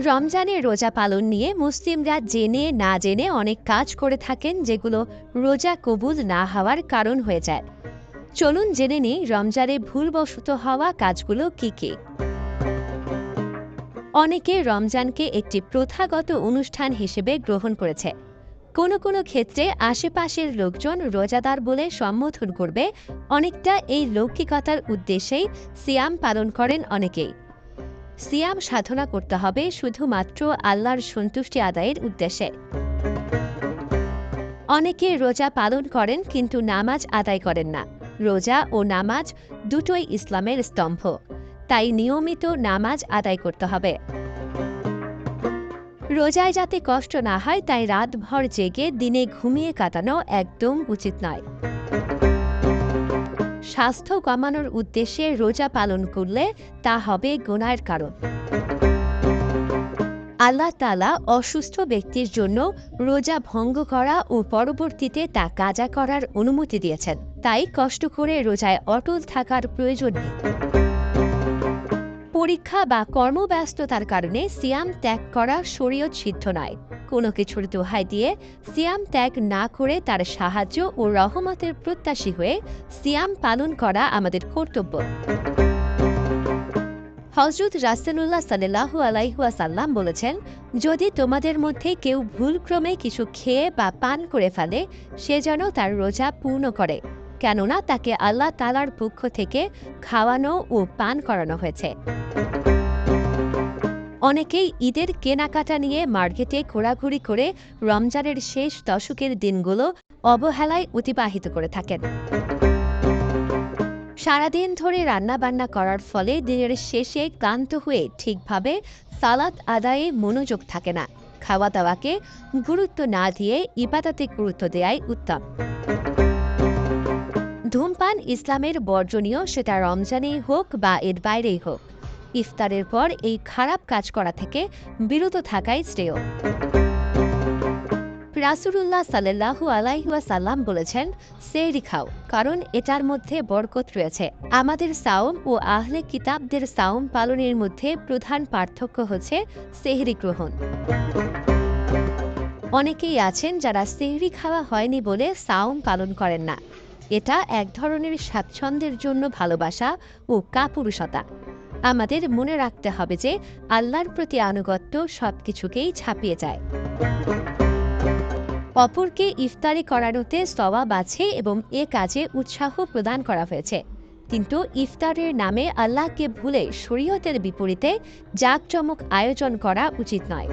রমজানে রোজা পালন নিয়ে মুসলিমরা জেনে না জেনে অনেক কাজ করে থাকেন যেগুলো রোজা কবুল না হওয়ার কারণ হয়ে যায়। চলুন জেনে নিই রমজানে ভুলবশত হওয়া কাজগুলো কি কি। অনেকে রমজানকে একটি প্রথাগত অনুষ্ঠান হিসেবে গ্রহণ করেছে। কোনো কোনো ক্ষেত্রে আশেপাশের লোকজন রোজাদার বলে সম্বোধন করবে। অনেকটা এই লৌকিকতার উদ্দেশ্যেই সিয়াম পালন করেন অনেকেই। সিয়াম সাধনা করতে হবে শুধুমাত্র আল্লাহর সন্তুষ্টি আদায়ের উদ্দেশ্যে। অনেকে রোজা পালন করেন কিন্তু নামাজ আদায় করেন না। রোজা ও নামাজ দুটোই ইসলামের স্তম্ভ। তাই নিয়মিত নামাজ আদায় করতে হবে। রোজায় যাতে কষ্ট না হয়, তাই রাতভর জেগে দিনে ঘুমিয়ে কাটানো একদম উচিত নয়। স্বাস্থ্য কমানোর উদ্দেশ্যে রোজা পালন করলে তা হবে গোনার কারণ। আল্লাহ তালা অসুস্থ ব্যক্তির জন্য রোজা ভঙ্গ করা ও পরবর্তীতে তা কাজা করার অনুমতি দিয়েছেন। তাই কষ্ট করে রোজায় অটল থাকার প্রয়োজন নেই। পরীক্ষা বা কর্মব্যস্ততার কারণে সিয়াম ত্যাগ করা শরীয়ত সিদ্ধ নয়। কোনো কিছুর দোহাই দিয়ে সিয়াম ত্যাগ না করে তার সাহায্য ও রহমতের প্রত্যাশী হয়ে সিয়াম পালন করা আমাদের কর্তব্য। হজরত রাসেলুল্লাহ সাল্লাহু আলাইহুয়াসাল্লাম বলেছেন, যদি তোমাদের মধ্যে কেউ ভুলক্রমে কিছু খেয়ে বা পান করে ফেলে, সে যেন তার রোজা পূর্ণ করে। কেননা তাকে আল্লাহ তালার পক্ষ থেকে খাওয়ানো ও পান করানো হয়েছে। অনেকেই ঈদের কেনাকাটা নিয়ে মার্কেটে ঘোরাঘুরি করে রমজানের শেষ দশকের দিনগুলো অবহেলায় অতিবাহিত করে থাকেন। সারাদিন ধরে রান্নাবান্না করার ফলে দিনের শেষে ক্লান্ত হয়ে ঠিকভাবে সালাদ আদায়ে মনোযোগ থাকে না। খাওয়া দাওয়াকে গুরুত্ব না দিয়ে ইবাদতে গুরুত্ব দেয়াই উত্তম। ধূমপান ইসলামের বর্জনীয়, সেটা রমজানেই হোক বা এর বাইরেই হোক। ইফতারের পর এই খারাপ কাজ করা থেকে বিরত থাকাই শ্রেয়। রাসুলুল্লাহ সাল্লাহু আলাইহুয়াসাল্লাম বলেছেন, সেহরি খাও, কারণ এটার মধ্যে বরকত রয়েছে। আমাদের সাওম ও আহলে কিতাবদের সাওম পালনের মধ্যে প্রধান পার্থক্য হচ্ছে সেহরি গ্রহণ। অনেকেই আছেন যারা সেহরি খাওয়া হয়নি বলে সাওম পালন করেন না। এটা এক ধরনের স্বাচ্ছন্দ্যের জন্য ভালোবাসা ও কাপুরুষতা। আমাদের মনে রাখতে হবে যে আল্লাহর প্রতি আনুগত্য সবকিছুকেই ছাপিয়ে যায়। অপরকে ইফতারি করানোতে সওয়াব আছে এবং এ কাজে উৎসাহ প্রদান করা হয়েছে। কিন্তু ইফতারের নামে আল্লাহকে ভুলে শরীয়তের বিপরীতে জাঁকজমক আয়োজন করা উচিত নয়।